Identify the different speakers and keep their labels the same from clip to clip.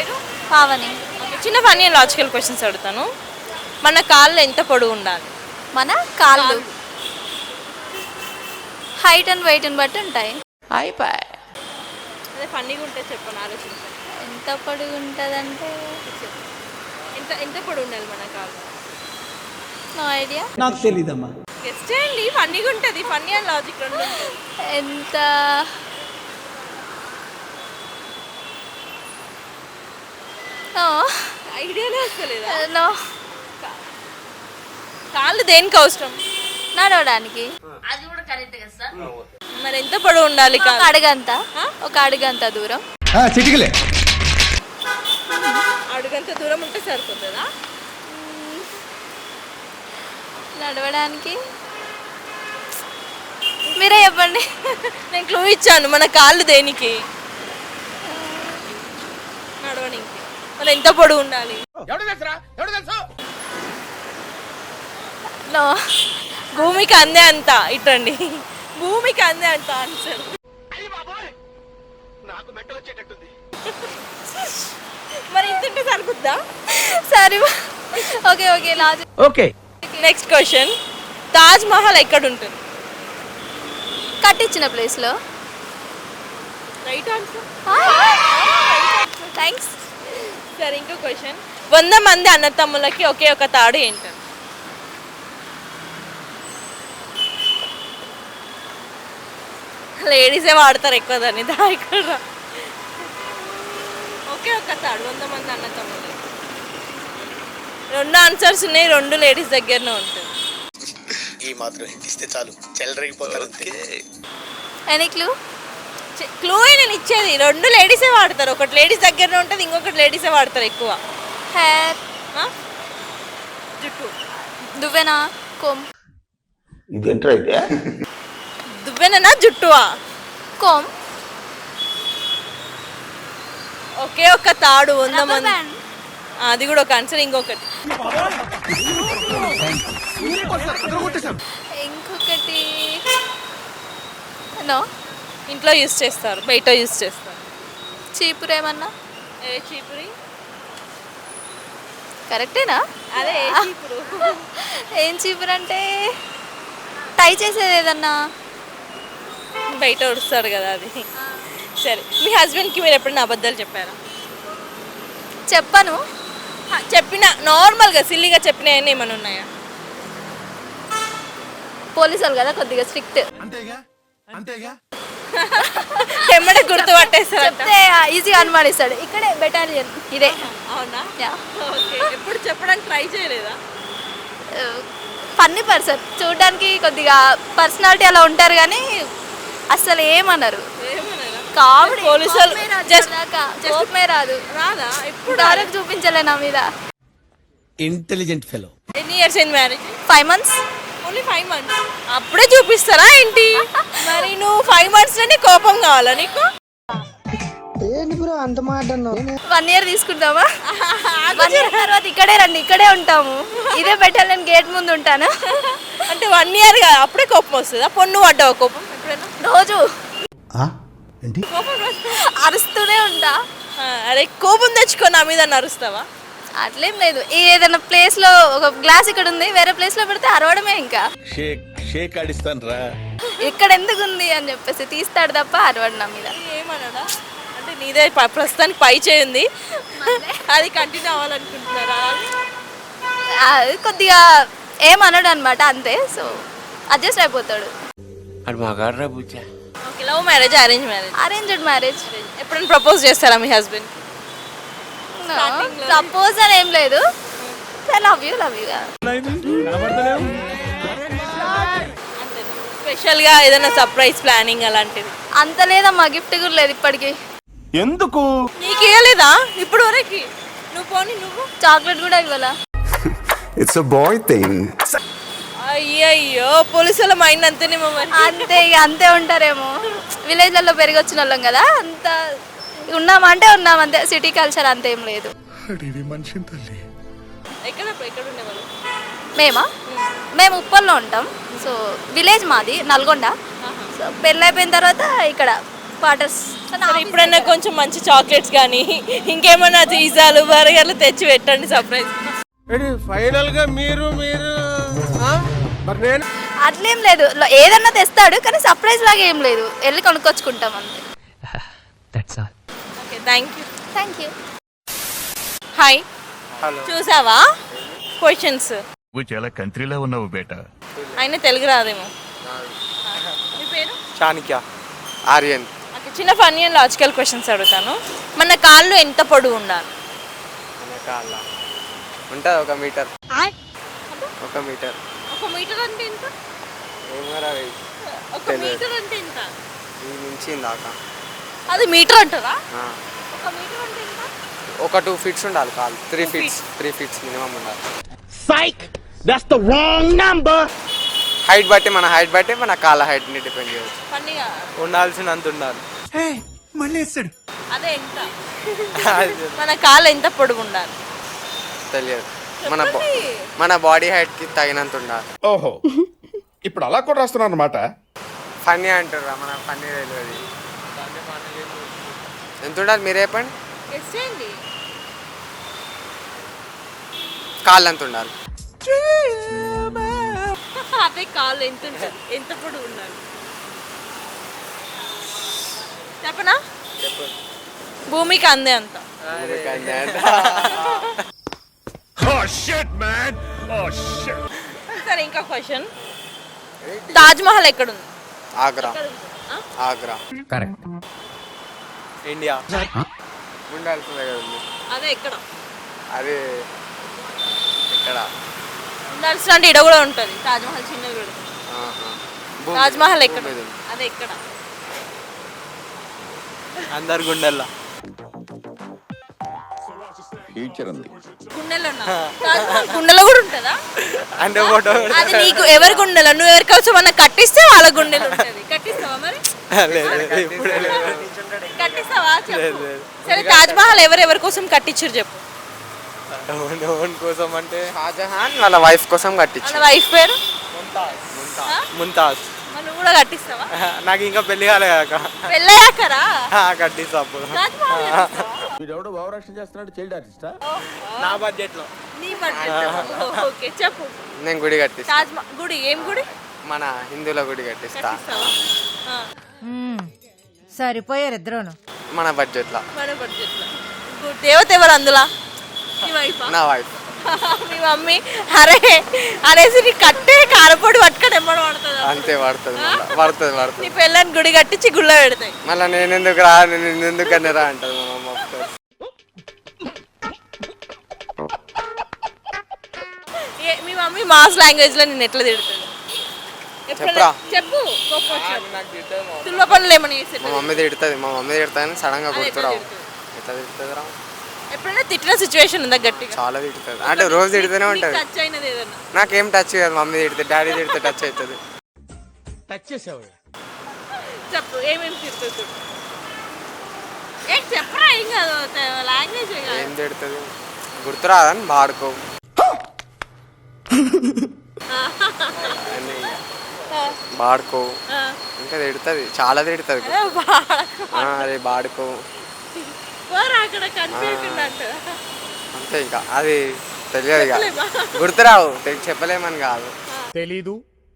Speaker 1: పేరు?
Speaker 2: పావని.
Speaker 1: చిన్న funny logical questions అడుగుతాను. మన కాళ్ళు ఎంత పొడవు ఉండాలి?
Speaker 2: మన కాళ్ళు. హైట్ అండ్ వెయిట్ని బట్టి ఉంటాయి.
Speaker 1: అదే ఫన్నీగా ఉంటే చెప్పను ఆలోచించండి
Speaker 2: ఎంత పొడుగు ఉంటుందంటే?
Speaker 1: ఎంత ఎంత పొడవు ఉండాలి మన కాళ్ళు?
Speaker 2: నో ఐడియా
Speaker 3: నాకు తెలీదమ్మా.
Speaker 1: గెస్ట్ చేయండి ఫన్నీగా ఉంటుంది. ఫన్నీ అండ్ లాజిక్ రెండు.
Speaker 2: ఎంత
Speaker 1: ఐడియానే వస్తలేదా
Speaker 2: నో.
Speaker 1: కాళ్ళు దేనికి అవసరం?
Speaker 2: నడవడానికి.
Speaker 1: మరి ఎంత పొడవు ఉండాలి
Speaker 2: ఒక అడుగంత. ఒక అడుగంత దూరం.
Speaker 3: చిటికలే.
Speaker 1: అడుగంత దూరం ఉంటే సరిపోతుందా?
Speaker 2: నడవడానికి. మీరే చెప్పండి.
Speaker 1: నేను క్లూ ఇచ్చాను మన కాళ్ళు దేనికి? నడవడానికి. మరి ఎంత పొడవు ఉండాలి? భూమికి అందే అంత. ఇటండి భూమికి అందే అంత ఆన్సర్ మరి ఇంత సరిపోద్దా?
Speaker 2: సరే okay okay logic
Speaker 3: okay.
Speaker 1: Next question Taj Mahal ఎక్కడ ఉంటుంది
Speaker 2: కట్టించిన ప్లేస్లో
Speaker 1: రైట్ ఆన్సర్
Speaker 2: థ్యాంక్స్
Speaker 1: సరే ఇంకో క్వశ్చన్ వంద మంది అన్నతమ్ములకి ఒకే ఒక తాడు ఏంటది లేడీసే వాడతారు ఎక్కువ దాన్ని దా ఇక్కడ రా. ఒకే ఒక తాడు వంద మంది అన్నతమ్ములకి. రెండు ఆన్సర్స్ ఉన్నాయి రెండు లేడీస్ దగ్గరనే ఉంటుంది.
Speaker 4: ఈ మాత్రం ఇస్తే చాలు. చెల్లరగిపోతారు అంతే.
Speaker 2: ఎనీ క్లూ
Speaker 1: క్లూ నేను ఇచ్చేది. రెండు లేడీసే వాడతారు. ఒకటి లేడీస్ దగ్గరనే ఉంటుంది ఇంకొకటి లేడీసే వాడతారు ఎక్కువ.
Speaker 2: హెయిర్?
Speaker 1: జుట్టు.
Speaker 2: దువ్వెన కోమ్.
Speaker 5: ఇదేంట్రా అయితే
Speaker 1: దువ్వెననా జుట్టువా?
Speaker 2: కోమ్.
Speaker 1: ఒకే ఒక్క తాడు వంద మంది. అది కూడా ఒక ఆన్సర్ ఇంకొకటి.
Speaker 2: ఇంకొకటి. నో
Speaker 1: ఇంట్లో యూస్ చేస్తారు బయట యూస్ చేస్తారు.
Speaker 2: చీపురు ఏమన్నా?
Speaker 1: ఏ చీపురి?
Speaker 2: కరెక్టేనా?
Speaker 1: అదే ఏ చీపురు?
Speaker 2: ఏం చీపురు అంటే టై చేసేది ఏదన్నా?
Speaker 1: బయట ఉడుస్తాడు కదా అది. సరే మీ హస్బెండ్కి మీరు ఎప్పుడైనా అబద్ధాలు చెప్పారా?
Speaker 2: చెప్పను.
Speaker 1: చెప్పిన నార్మల్గా సిల్లిగా చెప్పిన ఏమైనా ఉన్నాయా?
Speaker 2: పోలీసు వాళ్ళు కదా కొద్దిగా స్ట్రిక్ట్.
Speaker 3: అంతేగా? అంతేగా?
Speaker 1: ఎమ్మడే గుర్తుపట్టేస్తారంట
Speaker 2: చెప్తే ఈజీగా అనుమానిస్తాడు. ఇక్కడే బెటాలియన్ ఇదే.
Speaker 1: అవునా?
Speaker 2: యా.
Speaker 1: ఓకే. ఎప్పుడు చెప్పడానికి ట్రై చేయలేదా?
Speaker 2: ఫన్నీ పర్సన్ చూడడానికి కొద్దిగా పర్సనాలిటీ అలా ఉంటారు కానీ అసలు ఏమన్నారు కామెడీ. కోపమే రాదు
Speaker 1: రాదా.
Speaker 2: చూపించలే నా మీద.
Speaker 3: ఇంటెలిజెంట్ ఫెలో
Speaker 1: ఎన్ని years in marriage
Speaker 2: five months
Speaker 1: only five months అప్పుడే చూపిస్తారా ఏంటి? మరి నువ్వు ఫైవ్ మంత్స్లోనే కోపం కావాలా నీకు?
Speaker 2: వన్ ఇయర్ తీసుకుంటామా వన్ ఇయర్ తర్వాత ఇక్కడే రండి ఇక్కడే ఉంటాము. ఇదే బెటాలియన్ గేట్ ముందు ఉంటాను?
Speaker 1: అంటే వన్ ఇయర్ అప్పుడే కోపం వస్తుందా? పొన్ను పడ్డావు కోపం ఎప్పుడైనా?
Speaker 2: రోజు.
Speaker 3: ఏంటి?
Speaker 1: కోపం వస్తే
Speaker 2: అరుస్తూనే ఉంటా.
Speaker 1: అరే కోపం తెచ్చుకో నా మీద నరుస్తావా?
Speaker 2: అట్లేం లేదు. ఈ ఏదైనా ప్లేస్లో ఒక గ్లాస్ ఇక్కడ ఉంది వేరే ప్లేస్లో పెడితే అరవడమే ఇంకా.
Speaker 4: షేక్ షేక్ ఆడిస్తాను రా.
Speaker 2: ఇక్కడ ఎందుకు ఉంది అని చెప్పేసి తీస్తాడు తప్ప అరవడు నా మీద.
Speaker 1: ఏమన్నాడా అంటే నీదే ప- ప్రస్తుతానికి పై చేయింది. అది కంటిన్యూ అవ్వాలనుకుంటున్నారా?
Speaker 2: అది కొద్దిగా ఏమనడు అనమాట అంతే. సో అడ్జస్ట్ అయిపోతాడు.
Speaker 1: Okay love marriage arrange marriage
Speaker 2: arranged marriage
Speaker 1: ఎప్పుడైనా ప్రపోజ్ చేస్తారా మీ హస్బెండ్ లో.
Speaker 2: ప్రపోజల్ ఏం లేదు. లవ్ యూ లవ్ యూ
Speaker 1: స్పెషల్గా ఏదైనా సర్ప్రైజ్ ప్లానింగ్ అలాంటిది.
Speaker 2: అంత లేదమ్మా గిఫ్ట్ కూడా లేదు ఇప్పటికి.
Speaker 5: ఎందుకు?
Speaker 1: నీకు ఇవ్వలేదా ఇప్పుడు వరకు. నువ్వు పోనీ నువ్వు.
Speaker 2: చాక్లెట్ కూడా ఇవ్వాలా?
Speaker 6: It's a boy thing.
Speaker 1: అయ్యయ్యో పోలీసుల మైండ్ అంతేనేమో
Speaker 2: అంతే ఇక అంతే ఉంటారేమో. విలేజ్లలో పెరిగి వచ్చిన వాళ్ళం కదా అంత ఉన్నామంటే ఉన్నాం అంతే సిటీ కల్చర్ అంత ఏం లేదు
Speaker 1: ఎక్కడ ఎక్కడ ఉండేవాళ్ళు?
Speaker 2: మేమా? మేము ఉప్పల్లో ఉంటాం. సో విలేజ్ మాది నల్గొండ. సో పెళ్ళి అయిపోయిన తర్వాత ఇక్కడ క్వార్టర్స్
Speaker 1: సరే ఇప్పుడైనా కొంచెం మంచి చాక్లెట్స్ కానీ ఇంకేమైనా పిజ్జాలు బర్గర్లు తెచ్చి పెట్టండి సర్ప్రైజ్
Speaker 3: ఫైనల్గా మీరు మీరు మరి నేను?
Speaker 2: అట్లేం లేదు. ఏదన్నా తెస్తాడు కానీ సర్ప్రైజ్ లాగా ఏం లేదు. వెళ్ళి కొనుక్కొచ్చుకుంటాం అంతే.
Speaker 1: Thank you
Speaker 2: thank you
Speaker 1: hi చూసావా? క్వశ్చన్స్
Speaker 5: నువ్వు చాలా కంట్రీలో ఉన్నావు బేటా.
Speaker 1: అయినా తెలుగు రాదేమో. మీ పేరు?
Speaker 7: చాణక్య. ఆర్యన్.
Speaker 1: ఓకే చిన్న ఫన్నీ అండ్ లాజికల్ క్వశ్చన్స్ అడుగుతాను. మన కాళ్ళు ఎంత పొడవు ఉండాలి?
Speaker 7: వెనకాల ఉంటుంది ఒక మీటర్. ఒక మీటర్.
Speaker 1: ఒక మీటర్ అంటే ఎంత?
Speaker 7: ఏమరా
Speaker 1: ఒక
Speaker 7: తెలియదు.
Speaker 1: మీటర్ అంటే ఎంత?
Speaker 7: ఈ నుంచి దాకా
Speaker 1: అది మీటర్ అంటారా?
Speaker 7: ఆ.
Speaker 1: ఒక
Speaker 7: టూ ఫీట్స్ ఉండాలి కాలు three feets three feets minimum ఉండాలి. హైట్ బట్టి మన హైట్ బట్టి మన కాళ్ళ హైట్ని డిపెండ్ చేయవచ్చు
Speaker 1: ఫన్నీగా
Speaker 7: ఉండాల్సినంత ఉండాలి.
Speaker 3: మళ్ళీ
Speaker 1: అదే ఎంత? మన కాళ్ళు ఎంత పొడవు ఉండాలి?
Speaker 7: తెలియదు. మన. మన బాడీ హైట్కి తగినంత ఉండాలి.
Speaker 5: ఓహో. ఇప్పుడు అలా కూడా రాస్తున్నాను అనమాట
Speaker 7: ఫన్నీ అంటారా మన ఫన్నీ తెలియదు. ఎంత ఉండాలి మీరే చెప్పండి? కాళ్ళు ఎంత ఉండాలి?
Speaker 1: అదే కాళ్ళు ఎంత ఉంటుంది ఎంత పొడవు ఉండాలి? చెప్పనా? భూమికి అందే అంత. సరే ఇంకా క్వశ్చన్. తాజ్ మహల్ ఎక్కడుంది?
Speaker 7: ఆగ్రా. ఆగ్రా.
Speaker 3: Correct
Speaker 7: India. ఉండాల్సిందే.
Speaker 1: అదే ఎక్కడ?
Speaker 7: అది ఇక్కడ
Speaker 1: ఉండాల్సిన అంటే ఇడ కూడా ఉంటుంది. తాజ్ మహల్ చిన్నది కూడా.
Speaker 7: ఆహా. భూమి-
Speaker 1: తాజ్ మహల్ ఎక్కడ. అదే ఎక్కడ?
Speaker 7: అందరు గుండెల్లో.
Speaker 5: ఫ్యూచర్ ఉంది.
Speaker 1: గుండెలో ఉన్నా తాజ్ మహల్ గుండెలో కూడా ఉంటుందా?
Speaker 7: అంటే ఫోటో
Speaker 1: అది నీకు ఎవరి గుండెలో? నువ్వు ఎవరికి వచ్చి మన కట్టిస్తే వాళ్ళ గుండెలో ఉంటుంది. కట్టిస్తావా మరి. కట్టిస్తావా? చెప్పు. సరే తాజ్ మహల్ ఎవరు ఎవరి కోసం కట్టించారు చెప్పు.
Speaker 7: ఓన్ కోసం అంటే? షాజహాన్ వాళ్ళ వైఫ్ కోసం
Speaker 1: మన
Speaker 7: కట్టించు
Speaker 1: వైఫ్ పేరు?
Speaker 7: ముంతాజ్
Speaker 1: మరి నువ్వు కూడా కట్టిస్తావా?
Speaker 7: నాకు ఇంకా పెళ్ళి కాలే కాక.
Speaker 1: పెళ్ళయ్యాకరా?
Speaker 7: కట్టిస్తా అప్పుడు.
Speaker 1: తాజ్ మహల్ కట్టిస్తావా?
Speaker 3: వీడెవడో భావరక్షణ చేస్తున్నాడు చైల్డ్ ఆర్టిస్టా?
Speaker 7: నా బడ్జెట్లో
Speaker 1: నీ బడ్జెట్ ఓకే చెప్పు.
Speaker 7: నేను గుడి కట్టిస్తా.
Speaker 1: గుడి ఏం గుడి?
Speaker 7: మన హిందువుల గుడి కట్టిస్తా.
Speaker 1: కట్టిస్తావా? ఆ,
Speaker 8: సరిపోయారు ఇద్దరును.
Speaker 7: మన బడ్జెట్లో
Speaker 1: మన బడ్జెట్ దేవత ఎవరు అందులో? నీ వైఫ్?
Speaker 7: నా వైఫ్.
Speaker 1: మీ మమ్మీ? అరే అనేసి నీ కట్టే కారపొడి పట్టుకొని ఎమ్మడి పడుతుందా
Speaker 7: అంతే పడుతుంది పడుతుంది
Speaker 1: నీ
Speaker 7: పడుతుంది
Speaker 1: పిల్లని గుడి కట్టించి గుళ్ళ పెడతాయి.
Speaker 7: మళ్ళీ నేను ఎందుకు రా నేను ఎందుకు అని రా అంటది మా మమ్మ
Speaker 1: మీ మమ్మీ మాస్ లాంగ్వేజ్లో నేను ఎట్లా తిడుతుంది?
Speaker 7: చెప్పురా.
Speaker 1: చెప్పు పనులు ఏమని
Speaker 7: మా మమ్మీ తిడుతుంది మా మమ్మీ తిడుతుంది
Speaker 1: సడన్గా
Speaker 7: గుర్తురావు? ఎట్లా తిడుతుంది రా
Speaker 1: ఎప్పుడైనా తిట్టిన సిచ్యువేషన్ ఉందా గట్టిగా?
Speaker 7: చాలా తిడుతుంది. అంటే రోజు తిడుతూనే ఉంటుంది.
Speaker 1: టచ్ అయినది ఏదన్నా?
Speaker 7: నాకేం టచ్ కాదు మమ్మీ తిడితే డాడీ తిడితే టచ్ అవుతుంది
Speaker 3: టచ్ చేసావు
Speaker 1: చెప్పు ఏమేమి తిడుతుంది ఏ చెప్పరా ఏం కాదు లాంగ్వేజ్ కాదు.
Speaker 7: ఏం తిడుతుంది? గుర్తురాదని బాడుకో బాడుకో. ఇంకా తిడుతుంది చాలా తిడుతుంది. అరే బాడుకో. అంతే ఇంకా అది తెలియదు ఇక? గుర్తురావు చెప్పలేమని కాదు.
Speaker 9: తెలీదు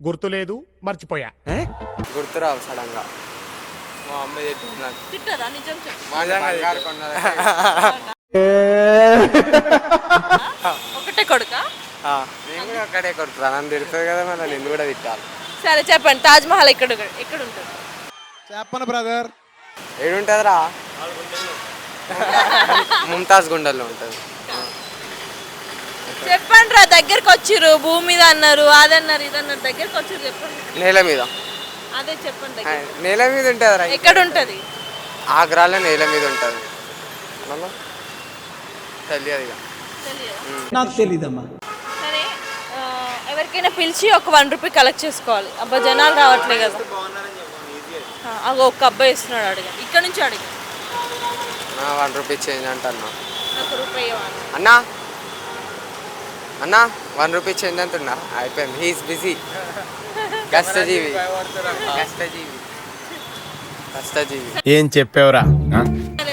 Speaker 9: గుర్తులేదు మర్చిపోయా.
Speaker 7: గుర్తురావు సడన్గా మా అమ్మ చెప్పింది నాకు.
Speaker 1: ఒకటే కొడుక?
Speaker 7: నేను కూడా అక్కడే కొడుతున్నా. నన్ను తిడుతుంది కదా మళ్ళీ నిన్ను కూడా తిట్టాలి.
Speaker 1: సరే చెప్పండి తాజ్ మహల్ ఎక్కడ ఎక్కడ ఉంటుంది?
Speaker 3: చెప్పను బ్రదర్.
Speaker 7: ఏడుంటుందిరా? ముంతాజ్ గుండెల్లో ఉంటుంది.
Speaker 1: చెప్పండి రా దగ్గరకు వచ్చిర్రు భూమి మీద అన్నారు అదన్నారు ఇదన్నారు దగ్గరకు వచ్చిర్రు చెప్పండి.
Speaker 7: నేల మీద.
Speaker 1: అదే చెప్పండి దగ్గర
Speaker 7: నేల మీద ఉంటుందిరా.
Speaker 1: ఎక్కడ ఉంటుంది?
Speaker 7: ఆగ్రాలో నేల మీద ఉంటుంది. తెలియదు ఇక.
Speaker 3: నాకు తెలీదమ్మా.
Speaker 1: ఎవరికైనా పిలిచి ఒక వన్ రూపీ కలెక్ట్ చేసుకోవాలి. అబ్బా జనాలు రావట్లే కదా. అగో ఒక అబ్బాయి ఇస్తున్నాడు అడిగా. ఇక్కడ నుంచి అడిగా.
Speaker 7: నా వన్ రూపీ చేంజ్ అంటున్నా
Speaker 1: ఒక రూపాయి ఇవ్వాలి.
Speaker 7: అన్నా? అన్నా వన్ రూపీ చేంజ్ అంటున్నా? అయిపోయింది. హీస్ బిజీ కష్టజీవి. కష్టజీవి. కష్టజీవి.
Speaker 3: ఏం చెప్పావురా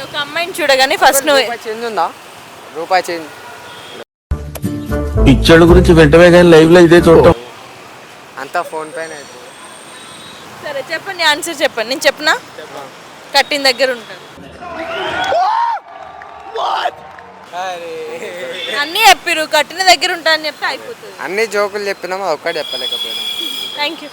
Speaker 1: ఒక అమ్మాయిని చూడగానే ఫస్ట్ నువ్వు.
Speaker 7: రూపాయి చేంజ్ ఉందా? రూపాయి చేంజ్.
Speaker 3: పిచ్చోళ్ళ గురించి వెంటనే కానీ లైవ్లో ఇదే చూడటం.
Speaker 7: అంతా ఫోన్ పైన అవుతుంది
Speaker 1: సరే చెప్పండి ఆన్సర్ చెప్పండి. నేను చెప్పనా? కట్టిన దగ్గర ఉంటాను అన్నీ చెప్పిరు కట్టిన దగ్గర ఉంటా అని చెప్తే అయిపోతుంది.
Speaker 7: అన్ని జోకులు చెప్పినామా? ఒక్కటి చెప్పలేకపోయినా.
Speaker 1: Thank you